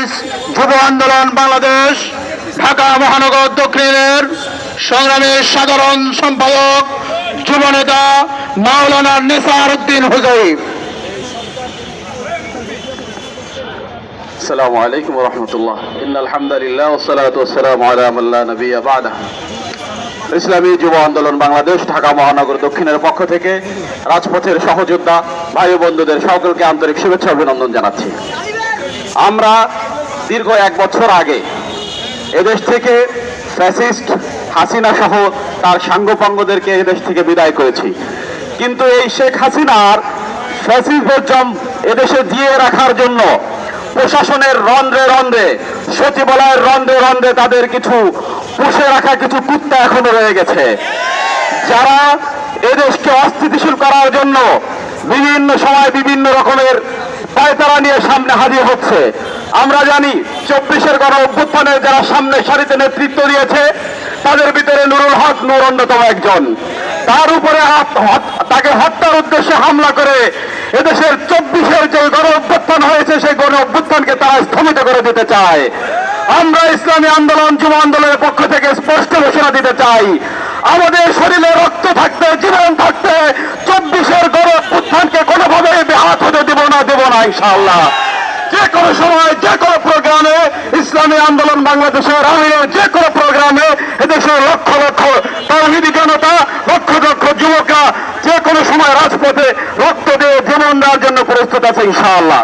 Rice যুব আন্দোলন বাংলাদেশ ঢাকা মহানগর দক্ষিণের সংগ্রামের সাধারণ সম্পাদক যুব নেতা মাওলানা নেসার উদ্দিন হুজাইব السلام عليكم ورحمة الله إن الحمد لله والصلاة والسلام على من لا نبي بعده ইসলামী যুব আন্দোলন বাংলাদেশ ঢাকা মহানগর দক্ষিণের পক্ষ থেকে রাজপথের সহযোদ্ধা ভাই ও বন্ধুদের সকলকে আন্তরিক শুভেচ্ছা অভিনন্দন জানাচ্ছি আমরা দীর্ঘ এক বছর আগে এদেশ থেকে ফ্যাসিস্ট হাসিনা সহ তার সাঙ্গপাঙ্গদেরকে এদেশ থেকে বিদায় করেছি। কিন্তু এই শেখ হাসিনার ফ্যাসিজম এদেশে দিয়ে রাখার জন্য প্রশাসনের রন্ধ্রে রন্ধ্রে, সচিবালয়ের রন্ধ্রে রন্ধ্রে তাদের কিছু পুষে রাখা কিছু কুত্তা এখনও রয়ে গেছে। যারা এদেশকে অস্থিতিশীল করার জন্য বিভিন্ন সময় বিভিন্ন রকমের পায়তারা নিয়ে সামনে হাজির হচ্ছে। আমরা জানি চব্বিশের গণ অভ্যুত্থানের যারা সামনে সারিতে নেতৃত্ব দিয়েছে, তাদের ভিতরে নুরুল হক নূর অন্যতম একজন। তার উপরে তাকে হত্যার উদ্দেশ্যে হামলা করে এদেশের চব্বিশের যে গণ অভ্যুত্থান হয়েছে, সেই গণ অভ্যুত্থানকে তারা স্থগিত করে দিতে চায়। আমরা ইসলামী আন্দোলন, যুব আন্দোলনের পক্ষ থেকে স্পষ্ট ঘোষণা দিতে চাই, আমাদের শরীরে রক্ত থাকতে, জীবন থাকতে, চব্বিশের গণ অভ্যুত্থানকে কোনোভাবে ব্যাহাত হতে দেব না দেব না, ইনশাআল্লাহ। যে কোনো সময়, যে কোনো প্রোগ্রামে ইসলামী আন্দোলন বাংলাদেশের আমিরের যে কোনো প্রোগ্রামে এদেশের লক্ষ লক্ষ তৌহিদি জনতা, লক্ষ লক্ষ যুবকরা যে কোনো সময় রাজপথে রক্ত দিয়ে জীবন দেওয়ার জন্য প্রস্তুত আছে ইনশাআল্লাহ।